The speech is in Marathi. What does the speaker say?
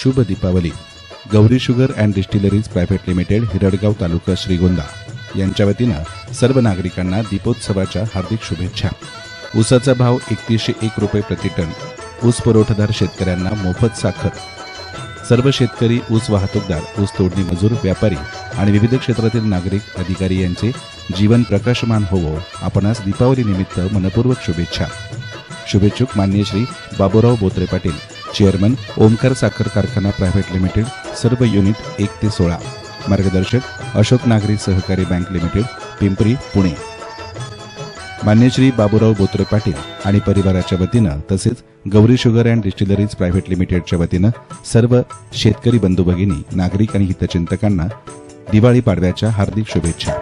शुभ Deepavali. Gauri sugar and distilleries private limited Hiradgaon taluka Shrigonda यांच्या वतीनं सर्व नागरिकांना दीपोत्सवाच्या हार्दिक शुभेच्छा. ऊसाचा भाव एकतीसशे एक रुपये प्रतिटन ऊस पुरवठादार शेतकऱ्यांना मोफत साखर. सर्व शेतकरी ऊस वाहतूकदार ऊस तोडणी मजूर व्यापारी आणि विविध क्षेत्रातील नागरिक अधिकारी यांचे जीवन प्रकाशमान होवो आपणास दीपावलीनिमित्त मनपूर्वक शुभेच्छा. शुभेच्छुक मान्य श्री बाबूराव बोत्रे पाटील चेअरमन ओमकार साखर कारखाना प्रायव्हेट लिमिटेड सर्व युनिट एक ते सोळा. मार्गदर्शक अशोक नागरी सहकारी बँक लिमिटेड पिंपरी पुणे. मान्य श्री बाबूराव बोत्रे पाटील आणि परिवाराच्या वतीनं तसेच Gauri sugar and distilleries private लिमिटेडच्या वतीनं सर्व शेतकरी बंधू भगिनी नागरिक आणि हितचिंतकांना दिवाळी पाडव्याच्या हार्दिक शुभेच्छा.